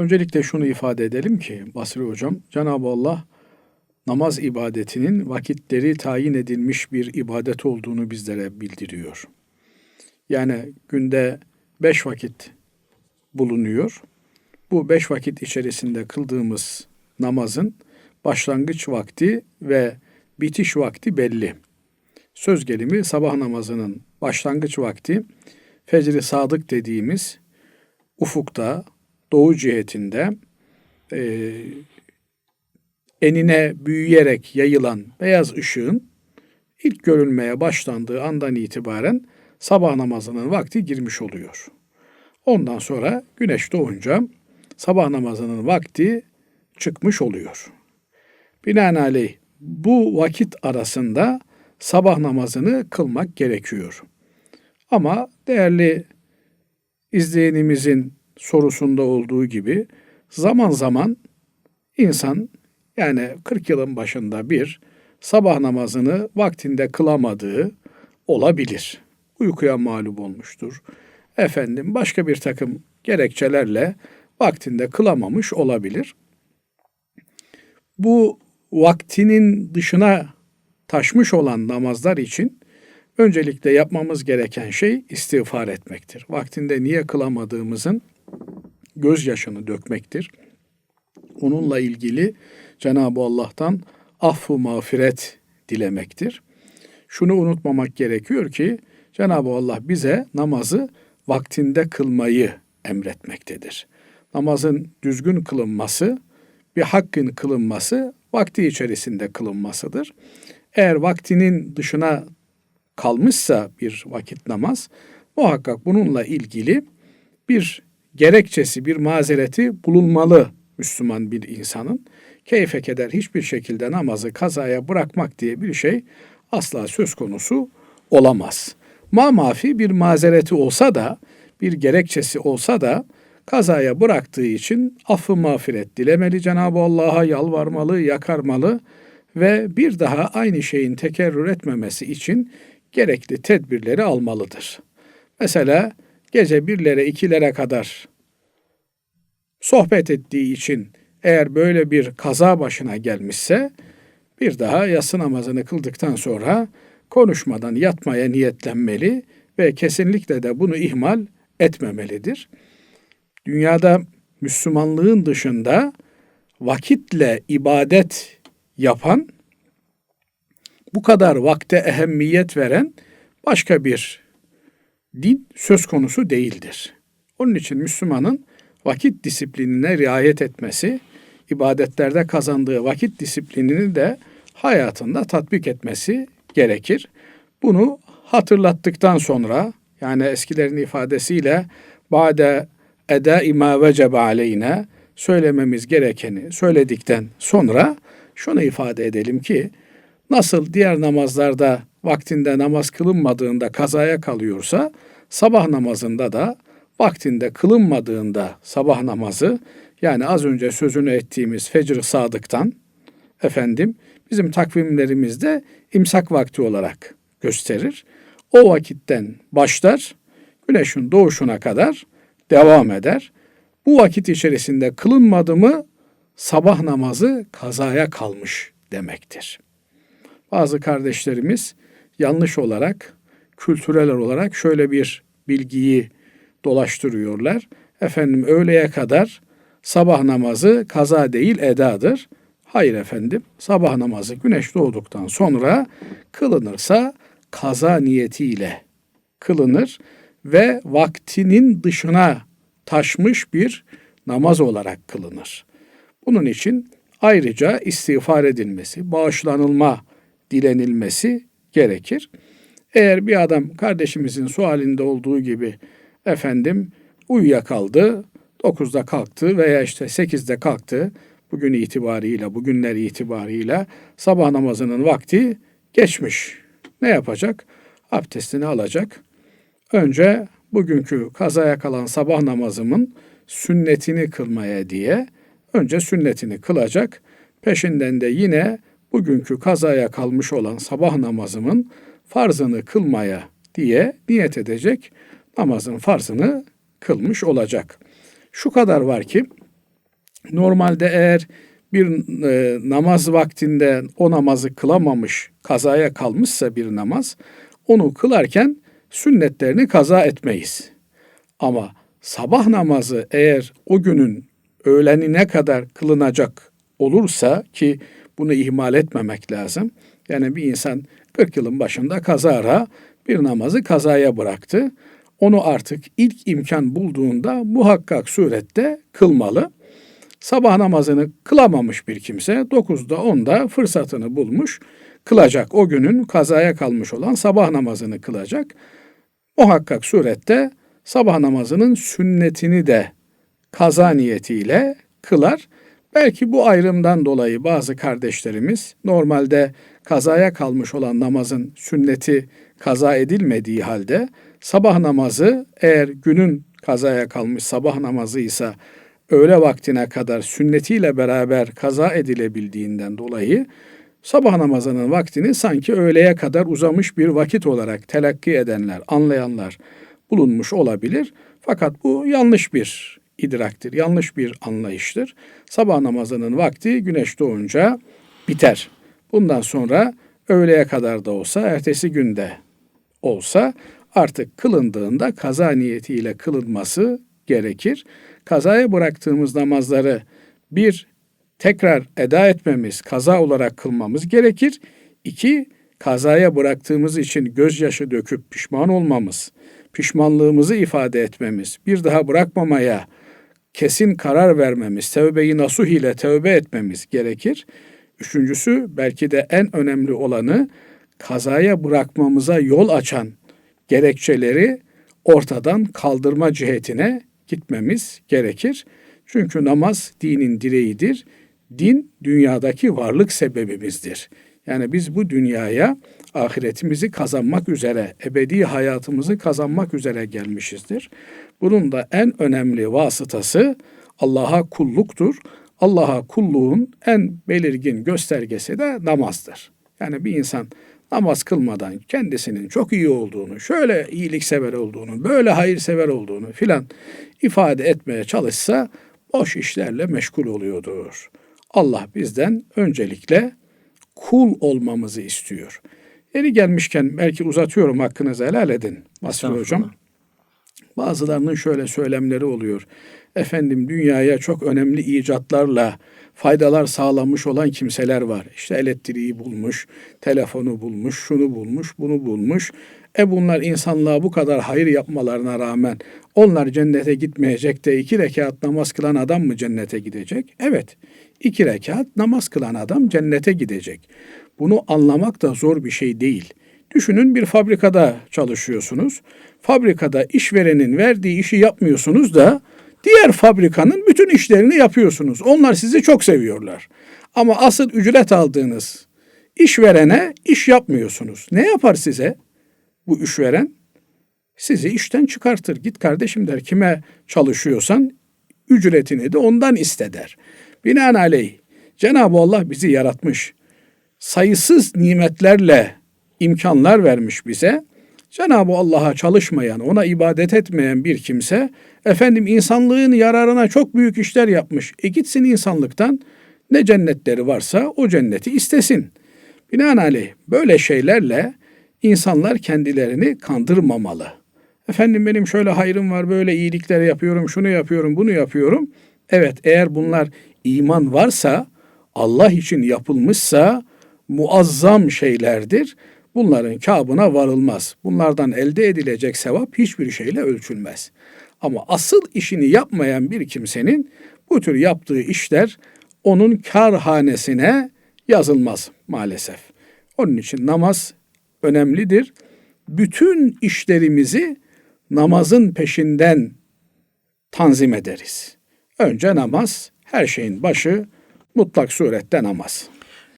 Öncelikle şunu ifade edelim ki Basri Hocam, Cenab-ı Allah namaz ibadetinin vakitleri tayin edilmiş bir ibadet olduğunu bizlere bildiriyor. Yani günde beş vakit bulunuyor. Bu beş vakit içerisinde kıldığımız namazın başlangıç vakti ve bitiş vakti belli. Söz gelimi sabah namazının başlangıç vakti fecri sadık dediğimiz ufukta doğu cihetinde e, enine büyüyerek yayılan beyaz ışığın ilk görülmeye başlandığı andan itibaren sabah namazının vakti girmiş oluyor. Ondan sonra güneş doğunca sabah namazının vakti çıkmış oluyor. Binaenaleyh bu vakit arasında sabah namazını kılmak gerekiyor. Ama değerli izleyenimizin sorusunda olduğu gibi zaman zaman insan yani 40 yılın başında bir sabah namazını vaktinde kılamadığı olabilir. Uykuya mağlup olmuştur. Efendim başka bir takım gerekçelerle vaktinde kılamamış olabilir. Bu vaktinin dışına taşmış olan namazlar için öncelikle yapmamız gereken şey istiğfar etmektir. Vaktinde niye kılamadığımızın gözyaşını dökmektir. Onunla ilgili Cenab-ı Allah'tan affu mağfiret dilemektir. Şunu unutmamak gerekiyor ki Cenab-ı Allah bize namazı vaktinde kılmayı emretmektedir. Namazın düzgün kılınması, bir hakkın kılınması vakti içerisinde kılınmasıdır. Eğer vaktinin dışına kalmışsa bir vakit namaz, muhakkak bununla ilgili bir gerekçesi, bir mazereti bulunmalı Müslüman bir insanın. Keyfe keder hiçbir şekilde namazı kazaya bırakmak diye bir şey asla söz konusu olamaz. Ma mafi bir mazereti olsa da, bir gerekçesi olsa da kazaya bıraktığı için affı mağfiret dilemeli Cenab-ı Allah'a yalvarmalı, yakarmalı ve bir daha aynı şeyin tekerrür etmemesi için gerekli tedbirleri almalıdır. Mesela gece birlere ikilere kadar sohbet ettiği için eğer böyle bir kaza başına gelmişse bir daha yatsı namazını kıldıktan sonra konuşmadan yatmaya niyetlenmeli ve kesinlikle de bunu ihmal etmemelidir. Dünyada Müslümanlığın dışında vakitle ibadet yapan, bu kadar vakte ehemmiyet veren başka bir din söz konusu değildir. Onun için Müslümanın vakit disiplinine riayet etmesi, ibadetlerde kazandığı vakit disiplinini de hayatında tatbik etmesi gerekir. Bunu hatırlattıktan sonra yani eskilerin ifadesiyle bade eda ima vecebe aleyne söylememiz gerekeni söyledikten sonra şunu ifade edelim ki nasıl diğer namazlarda vaktinde namaz kılınmadığında kazaya kalıyorsa sabah namazında da vaktinde kılınmadığında sabah namazı yani az önce sözünü ettiğimiz fecr sadıktan efendim bizim takvimlerimizde imsak vakti olarak gösterir. O vakitten başlar güneşin doğuşuna kadar devam eder. Bu vakit içerisinde kılınmadı mı sabah namazı kazaya kalmış demektir. Bazı kardeşlerimiz yanlış olarak, kültürel olarak şöyle bir bilgiyi dolaştırıyorlar. Efendim öğleye kadar sabah namazı kaza değil edadır. Hayır efendim sabah namazı güneş doğduktan sonra kılınırsa kaza niyetiyle kılınır ve vaktinin dışına taşmış bir namaz olarak kılınır. Bunun için ayrıca istiğfar edilmesi, bağışlanılma dilenilmesi gerekir. Eğer bir adam kardeşimizin sualinde olduğu gibi efendim uyuyakaldı, 9'da kalktı veya işte 8'de kalktı, bugün itibariyle, bugünler itibariyle sabah namazının vakti geçmiş. Ne yapacak? Abdestini alacak. Önce bugünkü kazaya kalan sabah namazımın sünnetini kılmaya diye önce sünnetini kılacak. Peşinden de yine bugünkü kazaya kalmış olan sabah namazımın farzını kılmaya diye niyet edecek. Namazın farzını kılmış olacak. Şu kadar var ki Normalde eğer bir e, namaz vaktinde o namazı kılamamış, kazaya kalmışsa bir namaz, onu kılarken sünnetlerini kaza etmeyiz. Ama sabah namazı eğer o günün öğlenine kadar kılınacak olursa ki bunu ihmal etmemek lazım. Yani bir insan 40 yılın başında kazara bir namazı kazaya bıraktı. Onu artık ilk imkan bulduğunda muhakkak surette kılmalı. Sabah namazını kılamamış bir kimse 9'da 10'da fırsatını bulmuş kılacak. O günün kazaya kalmış olan sabah namazını kılacak. Muhakkak surette sabah namazının sünnetini de kaza niyetiyle kılar. Belki bu ayrımdan dolayı bazı kardeşlerimiz normalde kazaya kalmış olan namazın sünneti kaza edilmediği halde sabah namazı eğer günün kazaya kalmış sabah namazı ise öğle vaktine kadar sünnetiyle beraber kaza edilebildiğinden dolayı sabah namazının vaktini sanki öğleye kadar uzamış bir vakit olarak telakki edenler, anlayanlar bulunmuş olabilir. Fakat bu yanlış bir idraktir, yanlış bir anlayıştır. Sabah namazının vakti güneş doğunca biter. Bundan sonra öğleye kadar da olsa, ertesi günde olsa artık kılındığında kaza niyetiyle kılınması gerekir. Kazaya bıraktığımız namazları bir tekrar eda etmemiz, kaza olarak kılmamız gerekir. İki, kazaya bıraktığımız için gözyaşı döküp pişman olmamız, pişmanlığımızı ifade etmemiz, bir daha bırakmamaya kesin karar vermemiz, tevbeyi nasuh ile tevbe etmemiz gerekir. Üçüncüsü belki de en önemli olanı kazaya bırakmamıza yol açan gerekçeleri ortadan kaldırma cihetine gitmemiz gerekir. Çünkü namaz dinin direğidir. Din dünyadaki varlık sebebimizdir. Yani biz bu dünyaya ahiretimizi kazanmak üzere, ebedi hayatımızı kazanmak üzere gelmişizdir. Bunun da en önemli vasıtası Allah'a kulluktur. Allah'a kulluğun en belirgin göstergesi de namazdır. Yani bir insan namaz kılmadan kendisinin çok iyi olduğunu, şöyle iyiliksever olduğunu, böyle hayırsever olduğunu filan ifade etmeye çalışsa boş işlerle meşgul oluyordur. Allah bizden öncelikle kul olmamızı istiyor. Yeri gelmişken belki uzatıyorum hakkınızı helal edin Masri Hocam. Bazılarının şöyle söylemleri oluyor. Efendim dünyaya çok önemli icatlarla faydalar sağlamış olan kimseler var. İşte elektriği bulmuş, telefonu bulmuş, şunu bulmuş, bunu bulmuş. E bunlar insanlığa bu kadar hayır yapmalarına rağmen onlar cennete gitmeyecek de iki rekat namaz kılan adam mı cennete gidecek? Evet, iki rekat namaz kılan adam cennete gidecek. Bunu anlamak da zor bir şey değil. Düşünün bir fabrikada çalışıyorsunuz. Fabrikada işverenin verdiği işi yapmıyorsunuz da diğer fabrikanın bütün işlerini yapıyorsunuz. Onlar sizi çok seviyorlar. Ama asıl ücret aldığınız işverene iş yapmıyorsunuz. Ne yapar size bu işveren? Sizi işten çıkartır. Git kardeşim der kime çalışıyorsan ücretini de ondan iste der. Binaenaleyh Cenab-ı Allah bizi yaratmış. Sayısız nimetlerle imkanlar vermiş bize. Cenab-ı Allah'a çalışmayan, ona ibadet etmeyen bir kimse, efendim insanlığın yararına çok büyük işler yapmış. E gitsin insanlıktan ne cennetleri varsa o cenneti istesin. Binaenaleyh böyle şeylerle insanlar kendilerini kandırmamalı. Efendim benim şöyle hayrım var, böyle iyilikler yapıyorum, şunu yapıyorum, bunu yapıyorum. Evet eğer bunlar iman varsa, Allah için yapılmışsa muazzam şeylerdir. Bunların kabına varılmaz. Bunlardan elde edilecek sevap hiçbir şeyle ölçülmez. Ama asıl işini yapmayan bir kimsenin bu tür yaptığı işler onun karhanesine yazılmaz maalesef. Onun için namaz önemlidir. Bütün işlerimizi namazın peşinden tanzim ederiz. Önce namaz, her şeyin başı mutlak surette namaz.